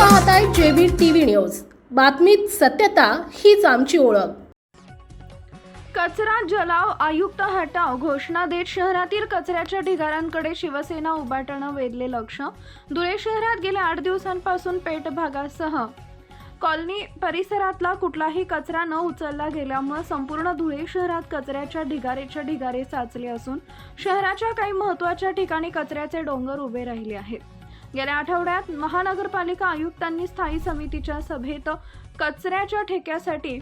पाहताय जेबीर TV news. बातमीत सत्यता हीच आमची ओळख. कचरा जलाव आयुक्त हटाव घोषणा देत शहरातील कचऱ्याच्या ढिगाऱ्यांकडे शिवसेना उभाटणं वेधले लक्ष. धुळे शहरात गेल्या आठ दिवसांपासून पेठ भागासह कॉलनी परिसरातला कुठलाही कचरा न उचलला गेल्यामुळे संपूर्ण धुळे शहरात कचऱ्याच्या ढिगारेच्या ढिगारे साचले असून शहराच्या काही महत्त्वाच्या ठिकाणी कचऱ्याचे डोंगर उभे राहिले आहेत. गेल्या आठवड्यात महानगरपालिका आयुक्तांनी स्थायी समितीच्या सभेत कचऱ्याच्या ठेक्यासाठी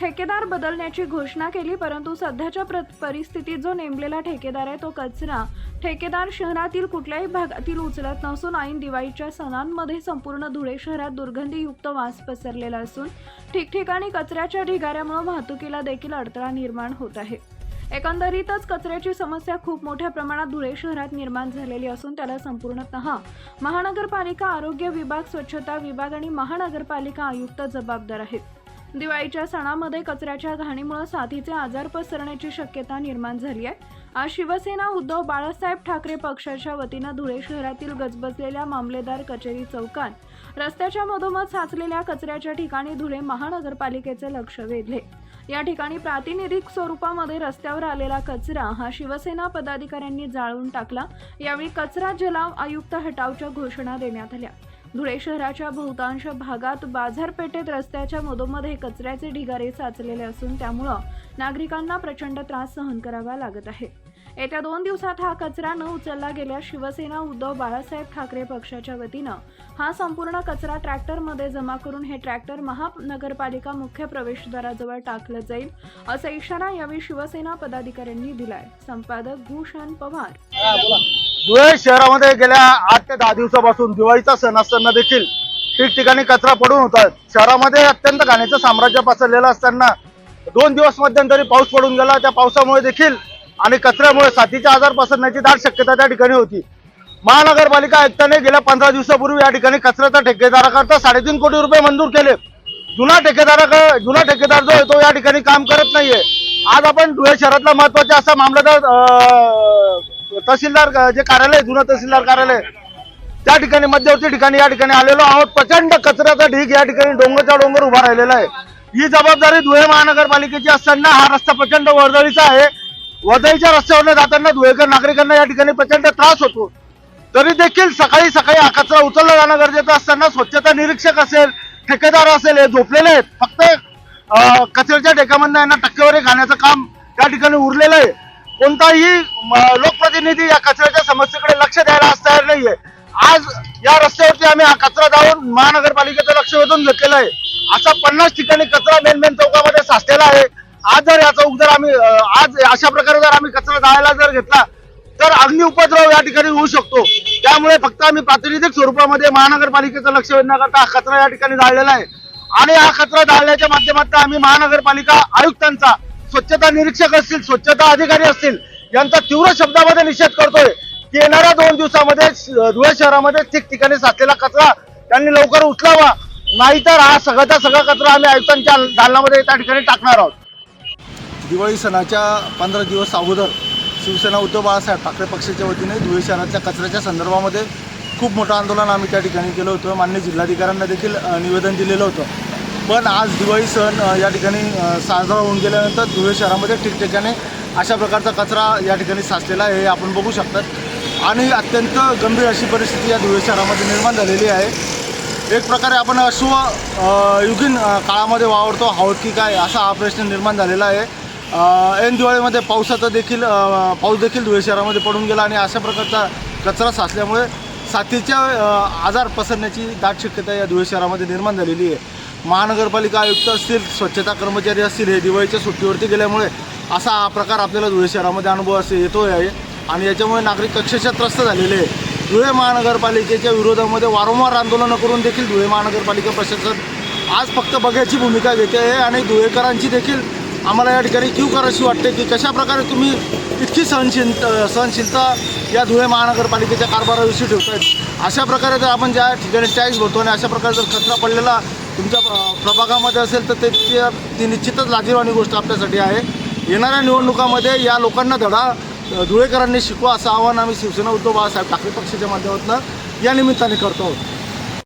ठेकेदार बदलण्याची घोषणा केली परंतु सध्याच्या प्र- परिस्थितीत जो नेमलेला ठेकेदार आहे तो कचरा ठेकेदार शहरातील कुठल्याही भागातील उचलत नसून ऐन दिवाळीच्या सणांमध्ये संपूर्ण धुळे शहरात दुर्गंधीयुक्त वास पसरलेला असून ठिकठिकाणी कचऱ्याच्या ढिगाऱ्यामुळे वाहतुकीला देखील अडथळा निर्माण होत आहे. एकंदरीतच कचऱ्याची समस्या खूप मोठ्या प्रमाणात धुळे शहरात निर्माण झालेली असून त्याला संपूर्णतः महानगरपालिका आरोग्य विभाग स्वच्छता विभाग आणि महानगरपालिका आयुक्त जबाबदार आहेत. दिवाळीच्या सणामध्ये कचऱ्याच्या घाणीमुळे साथीचे आजार पसरण्याची शक्यता निर्माण झाली आहे. आज शिवसेना उद्धव बाळासाहेब ठाकरे पक्षाच्या वतीनं धुळे शहरातील गजबजलेल्या मामलेदार कचेरी चौकात रस्त्याच्या मधोमध साचलेल्या कचऱ्याच्या ठिकाणी धुळे महानगरपालिकेचे लक्ष वेधले. या ठिकाणी प्रातिनिधिक स्वरूपामध्ये रस्त्यावर आलेला कचरा हा शिवसेना पदाधिकाऱ्यांनी जाळून टाकला. यावेळी कचरा जलाव आयुक्त हटावच्या घोषणा देण्यात आल्या. धुळे शहराच्या बहुतांश भागात बाजारपेठेत रस्त्याच्या मधोमध्ये कचऱ्याचे ढिगारे साचलेले असून त्यामुळं नागरिकांना प्रचंड त्रास सहन करावा लागत आहे. येत्या दोन दिवसात हा कचरा न उचलला गेल्यास शिवसेना उद्धव बाळासाहेब ठाकरे पक्षाच्या वतीनं. हा संपूर्ण कचरा ट्रॅक्टरमध्ये जमा करून हे ट्रॅक्टर महानगरपालिका मुख्य प्रवेशद्वाराजवळ टाकलं जाईल असा इशारा यावेळी शिवसेना पदाधिकाऱ्यांनी दिलाय. संपादक भूषण पवार. धुळे शहरामध्ये गेल्या आठ ते दहा दिवसापासून दिवाळीचा सण असताना देखील ठिकठिकाणी कचरा पडून होतात शहरामध्ये अत्यंत घाण्याचं साम्राज्य पसरलेलं असताना दोन दिवस मध्यंतरी पाऊस पडून गेला. त्या पावसामुळे देखील आणि कचऱ्यामुळे साथीचा आजार पसरण्याची दाट शक्यता त्या ठिकाणी होती. महानगरपालिका आयुक्ताने गेल्या पंधरा दिवसापूर्वी या ठिकाणी कचऱ्याचा ठेकेदाराकरता साडेतीन कोटी रुपये मंजूर केले. जुना ठेकेदाराकडे जुना ठेकेदार जो आहे तो या ठिकाणी काम करत नाहीये. आज आपण धुळे शहरातला महत्त्वाचा असा मामलेदार तहसीलदार जे कार्यालय जुना तहसीलदार कार्यालय त्या ठिकाणी मध्यवर्ती ठिकाणी या ठिकाणी आलेलो आहोत. प्रचंड कचऱ्याचा ढीग या ठिकाणी डोंगरच्या डोंगर उभा राहिलेला आहे. ही जबाबदारी धुळे महानगरपालिकेची असताना हा रस्ता प्रचंड वर्दळीचा आहे. वदईच्या रस्त्यावर जाताना धुळेकर नागरिकांना या ठिकाणी प्रचंड त्रास होतो. तरी देखील सकाळी सकाळी हा कचरा उचलला जाणं गरजेचं असताना स्वच्छता निरीक्षक असेल ठेकेदार असेल हे झोपलेले आहेत. फक्त कचऱ्याच्या ठेक्यामधनं यांना टक्केवारी घालण्याचं काम त्या ठिकाणी उरलेलं आहे. कोणताही लोकप्रतिनिधी या कचऱ्याच्या समस्येकडे लक्ष द्यायला आज तयार नाहीये. आज या रस्त्यावरती आम्ही हा कचरा जाऊन महानगरपालिकेचं लक्ष वेधून घेतलेलं आहे. असा पन्नास ठिकाणी कचरा मेन मेन चौकामध्ये साचलेला आहे. आज जर याचा उग जर आम्ही आज अशा प्रकारे जर आम्ही कचरा जाळायला जर घेतला तर अग्नि उपद्रव या ठिकाणी होऊ शकतो. त्यामुळे फक्त आम्ही प्रातिनिधिक स्वरूपामध्ये महानगरपालिकेचं लक्ष वेधण्याकरता हा कचरा या ठिकाणी जाळलेला आहे. आणि हा कचरा जाळण्याच्या माध्यमातून आम्ही महानगरपालिका आयुक्तांचा स्वच्छता निरीक्षक असतील स्वच्छता अधिकारी असतील यांचा तीव्र शब्दामध्ये निषेध करतोय की येणाऱ्या दोन दिवसामध्ये धुळे शहरामध्ये ठिकठिकाणी साचलेला कचरा त्यांनी लवकर उचलावा. नाहीतर हा सगळ्याचा सगळा कचरा आम्ही आयुक्तांच्या दालनामध्ये त्या ठिकाणी टाकणार आहोत. दिवाळी सणाच्या पंधरा दिवस अगोदर शिवसेना उद्धव बाळासाहेब ठाकरे पक्षाच्या वतीने धुळे शहरातल्या कचऱ्याच्या संदर्भामध्ये खूप मोठं आंदोलन आम्ही त्या ठिकाणी केलं होतं. मान्य जिल्हाधिकाऱ्यांना देखील निवेदन दिलेलं होतं. पण आज दिवाळी सण या ठिकाणी साजरा होऊन गेल्यानंतर धुळे शहरामध्ये ठिकठिकाणी अशा प्रकारचा कचरा या ठिकाणी साचलेला आहे हे आपण बघू शकतात. आणि अत्यंत गंभीर अशी परिस्थिती या धुळे शहरामध्ये निर्माण झालेली आहे. एक प्रकारे आपण अश्व युगीन काळामध्ये वावरतो आहोत की काय असा हा प्रश्न निर्माण झालेला आहे. ऐन दिवाळीमध्ये पावसाचा देखील पाऊस देखील धुळे शहरामध्ये पडून गेला आणि अशा प्रकारचा कचरा साचल्यामुळे साथीच्या आजार पसरण्याची दाट शक्यता या धुळे शहरामध्ये निर्माण झालेली आहे. महानगरपालिका आयुक्त असतील स्वच्छता कर्मचारी असतील हे दिवाळीच्या सुट्टीवरती गेल्यामुळे असा हा प्रकार आपल्याला धुळे शहरामध्ये अनुभव असे येतो आहे. आणि याच्यामुळे नागरिक अक्षरशः त्रस्त झालेले आहे. धुळे महानगरपालिकेच्या विरोधामध्ये वारंवार आंदोलनं करून देखील धुळे महानगरपालिका प्रशासन आज फक्त बघायची भूमिका घेते आहे आणि धुळेकरांची देखील आम्हाला या ठिकाणी क्यू करायची वाटते की कशा प्रकारे तुम्ही इतकी सहनशील सहनशीलता या धुळे महानगरपालिकेच्या कारभाराविषयी ठेवतायत. अशा प्रकारे जर आपण ज्या ठिकाणी टॅक्स भरतो आणि अशा प्रकारे जर कचरा पडलेला तुमच्या प्रभागामध्ये असेल तर ते ती निश्चितच लाजीरवाणी गोष्ट आपल्यासाठी आहे. येणाऱ्या निवडणुकामध्ये या लोकांना धडा धुळेकरांनी शिकवा असं आवाहन आम्ही शिवसेना उद्धव बाळासाहेब ठाकरे पक्षाच्या माध्यमातून या निमित्ताने करतो आहोत.